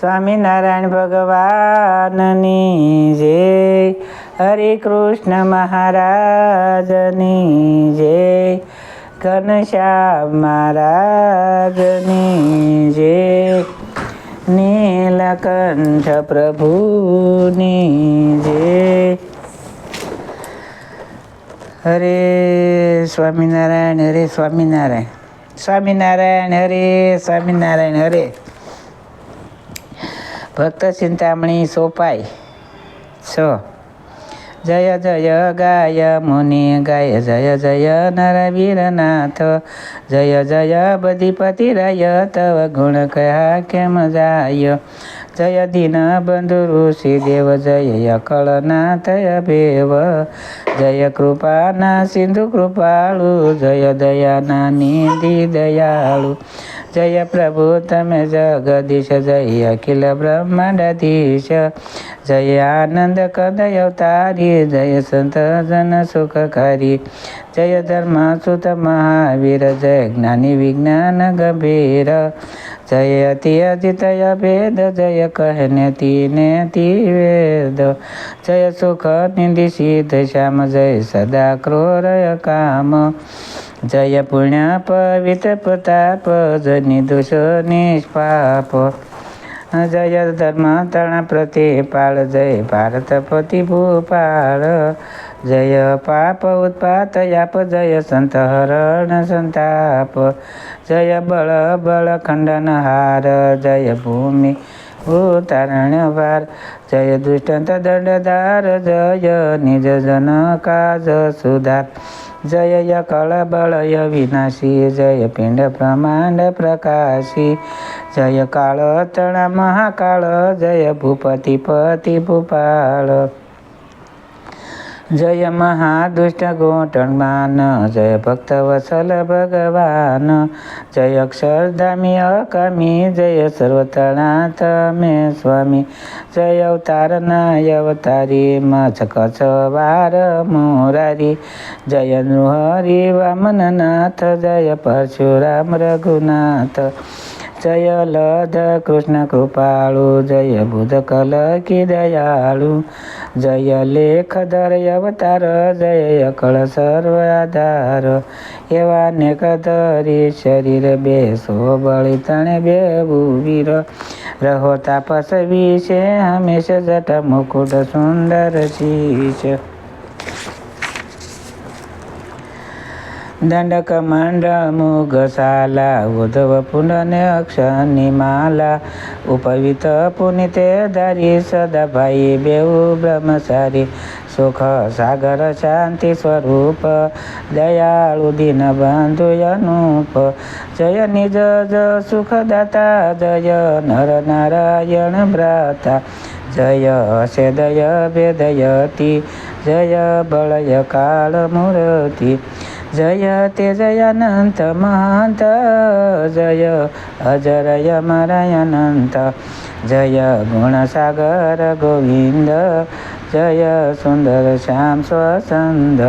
સ્વામિનારાયણ ભગવાનની જય. હરે કૃષ્ણ મહારાજની જય. ઘનશ્યામ મહારાજની જય. નીલકંઠ પ્રભુની જય. હરે સ્વામિનારાયણ હરે સ્વામિનારાયણ. સ્વામિનારાયણ, હરે સ્વામિનારાયણ, હરે. ભક્ત ચિંતામણી સોપાય છ. જય જય, ગાય, મુનિ, ગાય, જય જય, નરવીરનાથ. જય જય બધિપતિ રય તવ ગુણ કહ્યા કેમ જાય? જય, દિન બંધુ ઋષિ દેવ, જય, અકળનાથ ભેવ જય, કૃપાના સિંધુ કૃપાળુ, જય, દયાના નિધિ દયાળુ. જય પ્રભુ, તમે જગદીશ, જય અખિલ બ્રહ્માંડાધીશ જય આનંદ કદય અવતારી, જય સંત જન સુખકારી જય ધર્મ સુત મહાવીર, જય જ્ઞાની વિજ્ઞાન ગંભીર. જય અતિ અજિતય ભેદ જય કહને તીને તી વેદ જય સુખ નિધિ સિદ્ધ શ્યામ, જય સદા ક્રોરય કામ. જય પુણ્ય પવિત્ર પ્રતાપ જની દોષ નિષ્પાપ જય ધર્મ તણ પ્રતિપાળ જય ભારત પતિ ભૂપાળ જય પાપ ઉત્પાત યાપ જય સંત હરણ સંતાપ જય બળ બળ ખંડન હાર જય ભૂમિ ભૂતારણ્ય ભાર જય દુષ્ટંત દંડધાર જય જય યકળ બળય વિનાશી, જય પિંડ બ્રહ્માંડ પ્રકાશી. જય કાળ તણા મહાકાળ, જય ભૂપતિ પતિ ભૂપાળ. જય મહાદુષ્ટ ગોટણમાન જય ભક્ત વસલ ભગવાન, જય અક્ષરધામી અકમી, જય સર્વતણા તમે સ્વામી, જય અવતારના અવતારી મચ કચ વાર મોરારી, જય નૃહરી વામનનાથ, જય પરશુરામ રઘુનાથ જય લધ કૃષ્ણ કૃપાળુ, જય બુધ કલ કી દયાળુ, જય લેખધર અવતાર, જય અકળ સર્વ આધાર. એવા નેક ધરી શરીર બેસો, બળી તણે બે વીર. રહો તાપસ વિશે, હંમેશા જટ મુકુટ સુંદર શીશ દંડક મંડળ મુગશાલા ઉધવ પુંડને અક્ષરની માલા ઉપવિત પુનિતે ધારી સદા ભાઈ બેઉ બ્રહ્મચારી સુખ સાગર શાંતિ સ્વરૂપ દયાળુ દિન બંધુ અનુપ જય નિજ જ સુખદાતા જય નર નારાયણ ભ્રાતા જય અષેદય ભેદયતી જય તે જયાનંત મહંત જય અજરય મરય અનંત જય ગુણસાગર ગોવિંદ જય સુંદર શ્યામ સ્વસંદ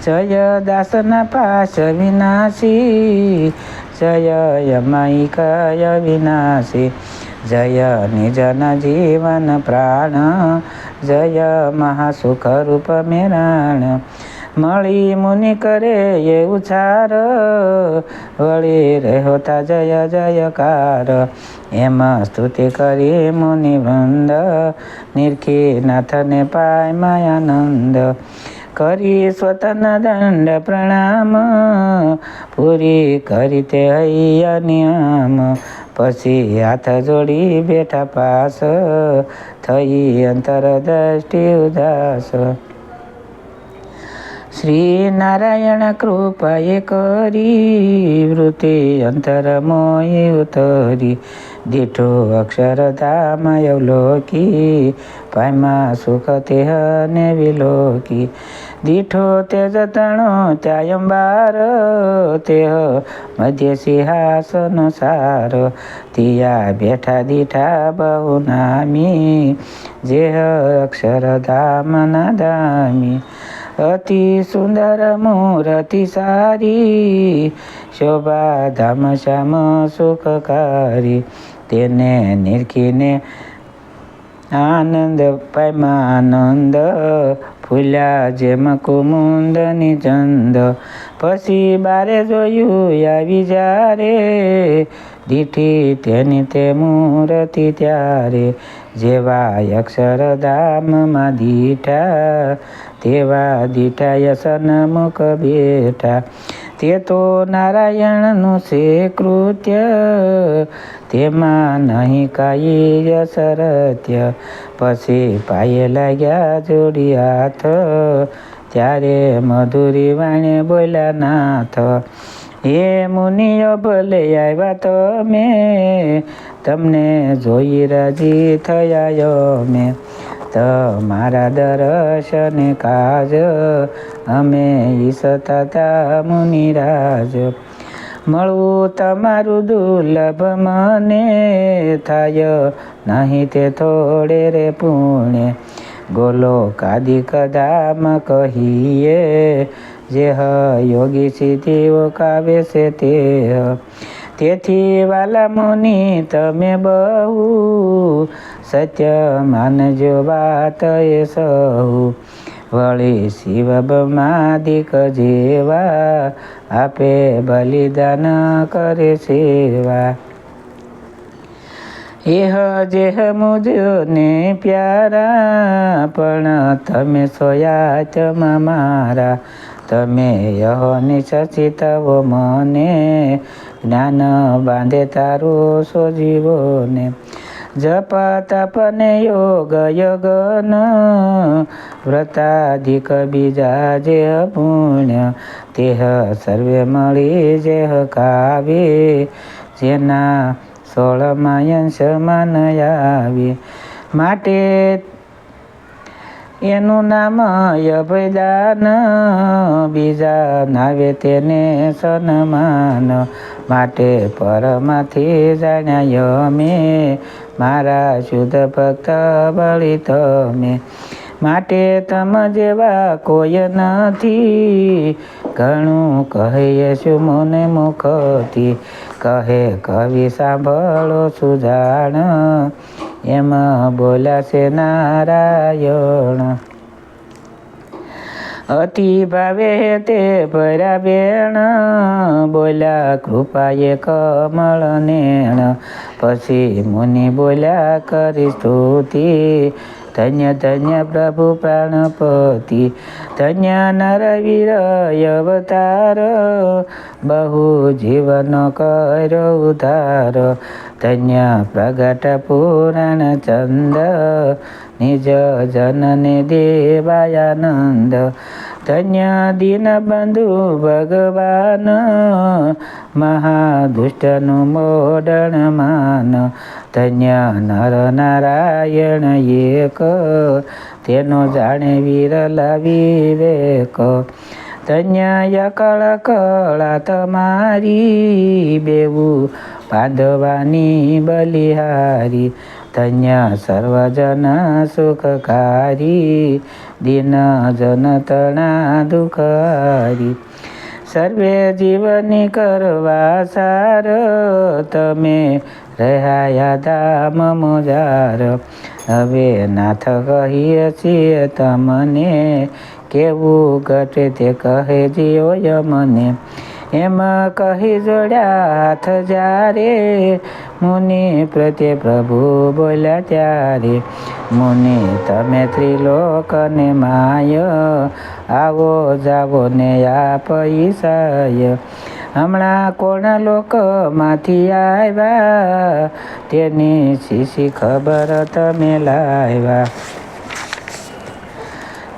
જય દાસના પાશ વિનાશી જય યમૈકય વિનાશી જય નિજન જીવન પ્રાણ જય મહાસુખ રૂપ મેરાણ મળી મુનિ કરે એ ઉછાર. વળી રહેતા જય જયકાર. એમ સ્તુતિ કરી મુનિ વૃંદ. નિરખી નાથને પાય માયાનંદ. કરી સ્વતન દંડ પ્રણામ. પૂરી કરી તે હૈયા નિયમ. પછી હાથ જોડી બેઠા પાસ. થઈ અંતર દ્રષ્ટિ ઉદાસ. શ્રી નારાયણ કૃપાએ કરી વૃત્તિ અંતર મોય ઉતરી દીઠો અક્ષરધામ અવલોકી પાયમાં સુખ તેહ ને વિલોકી દીઠો તે જતણો ત્યાયંબાર તેહ મધ્ય સિંહાસન સાર તિયા બેઠા અતિ સુંદર મૂર્તિ સારી શોભા ધામ શ્યામ સુખકારી. તેને નિરખીને આનંદ આનંદ ફૂલ્યા જેમ કુમુંદની ચંદ. પછી બારે જોયું આવી જ્યારે, દીઠી તેની તે મૂર્તિ ત્યારે. જેવા અક્ષરધામમાં દીઠા તેવા દીઠા યસનમુખ બેઠા તે તો નારાયણનું છે કૃત્ય, તેમાં નહીં કાંઈ અસરત્ય. પછી પાયે લાગ્યા જોડી હાથ, ત્યારે મધુરી વાણે બોલ્યા, નાથ, હે મુનિયો ભલે આવ્યા તમે, તમને જોઈ રાજી થયા મેં. તમારા દર્શન કાજ, અમે ઈચ્છતા તા મુનિરાજ. મળવું તમારું દુર્લભ મને થાય, નહીં તે થોડે રે પુણે ગોલો કાદી કદામ કહીએ, જે હ, યોગી સિદ્ધિઓ કાવે છે તે તેથી વાલા મુનિ, તમે બહુ સત્ય માનજો વાત એ સહુ વળી શિવ બ્રહ્માદિક જેવા આપે બલિદાન કરે સેવા. એહ જેહ મુજને પ્યારા, પણ તમે સોયા મારા. તમે યહોની સચિતવો મને જ્ઞાન બાંધે તારું સોજીવોને જપ તપને યોગ યગન વ્રતાધિક બીજા જે પુણ્ય, તેહ સર્વે મળી જેહ કાવે, જેના સોળ અંશ માન આવે માટે એનું નામ અભયદાન, બીજા નાવે તેને સન્માન. માટે પરમાંથી જાણ્યા મેં મારા શુદ્ધ ભક્ત બળી તમે. માટે તમ જેવા કોઈ નથી. ઘણું કહે શું મને મુખથી. કહે કવિ સાંભળો સુજાણ. એમાં બોલ્યા છે નારાયણ. અતિ ભાવે તે ભર્યા બેણ બોલ્યા કૃપાએ કમળ નેણ પછી મુનિ બોલ્યા કરી સ્તુતિ ધન્ય ધન્ય પ્રભુ પ્રાણપતિ ધન્ય નરવીર અવતાર બહુ જીવન કર્યો ઉધાર ધન્ય પ્રગટ પૂરણ ચંદ નિજ જનને દેવાયાનંદ ધન્ય દીનબંધુ ભગવાન મહાદુષ્ટનું મોડણ માન ધન્ય નર નારાયણ એક તેનો જાણે વિરલા વિવેક યકળ કળા તમારી બેવું બાંધવાની બલિહારી. ધન્ય સર્વજન સુખકારી, દિન જન તણા દુખારી. સર્વે જીવની કરવા સાર, તમે રહ્યા ધામ મોજાર. હવે નાથ કહીએ છીએ તમને કેવું ઘટે તે કહે જીઓ મને એમ કહી જોડ્યા હાથ જ્યારે મુનિ પ્રત્યે પ્રભુ બોલ્યા ત્યારે, મુનિ, તમે ત્રિલોકને માય, આવો જાવો ને આ પૈસાય હમણાં કોણ લોકમાંથી આવ્યા? તેની શીશી ખબર તમે લાવ્યા.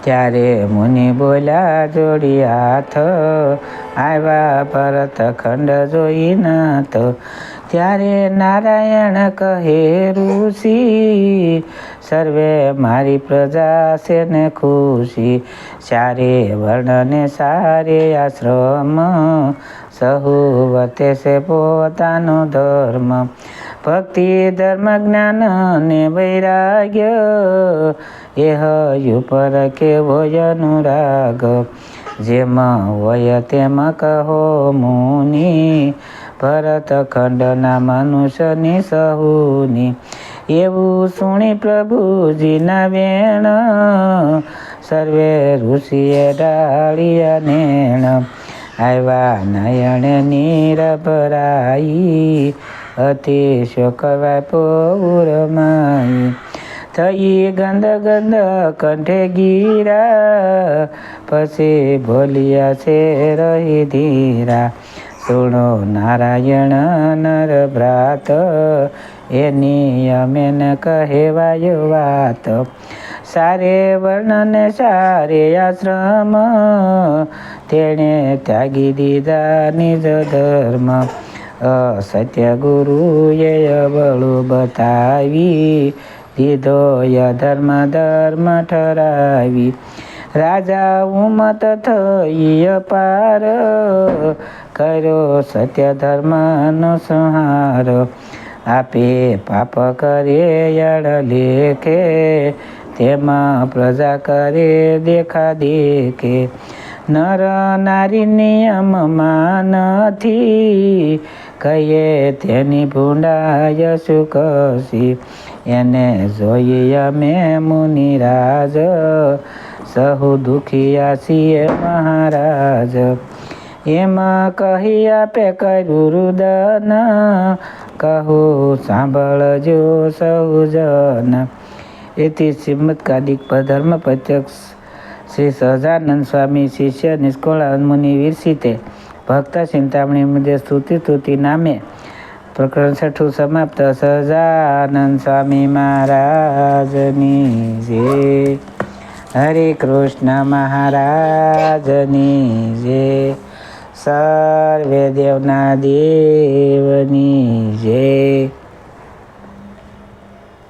ત્યારે મુનિ બોલ્યા જોડી હાથ. આવ્યા ભરત ખંડ જોઈ નાથ. ત્યારે નારાયણ કહે, ઋષિ, સર્વે મારી પ્રજા છે ને ખુશી. સારે વર્ણને સારે આશ્રમ સહુ વતે છે પોતાનો ધર્મ. ભક્તિ, ધર્મ, જ્ઞાન ને વૈરાગ્ય એહ પર કેવો અનુરાગ જેમ હોય તેમ કહો મુનિ, ભરત ખંડના મનુષ્યની સહુની. એવું સુણી પ્રભુજીના વેણ, સર્વે ઋષિએ ડાળિયા નેણ આવ્યા નયણે નીરભરાઈ અતિ શોકવા પૌરમાઈ થઈ ગંધ ગંધ કંઠે ગીરા. પછી ભોલિયા છે રહી ધીરા. સુણો નારાયણ નર ભ્રાત. એની અમેન કહેવાય વાત. સારે વર્ણન, સારે આશ્રમ. તેણે ત્યાગી દીધા નિજ ધર્મ. અસત્ય ગુરુએ બળું બતાવી. દીધો ધર્મ ધર્મ ઠરાવી. રાજા ઉમત થઈ અપાર. કર્યો સત્ય ધર્મનો સંહાર. આપે પાપ કરે યળ લેખે. તેમાં પ્રજા કરે દેખા દેખે. નર નારી નિયમમાં નથી કહીએ તેની ભૂંડાય સુકસી. એને જોઈએ અમે મુનિરાજ, સહુ દુખિયા છીએ મહારાજ. એમાં કહી આપે કર્યું રુદન, કહું સાંભળજો સહુ જન એથી શ્રીમદ કાદિક ધર્મ પ્રત્યક્ષ શ્રી સહજાનંદ સ્વામી શિષ્ય નિષ્કોળાનંદ મુનિ વિરસિતે ભક્ત ચિંતામણી મુજબ સ્તુતિ સ્તુતિ નામે પ્રકરણ છઠ્ઠું સમાપ્ત સહજાનંદ સ્વામી મહારાજની જય હરે કૃષ્ણ મહારાજની જય સર્વે દેવના દેવની જય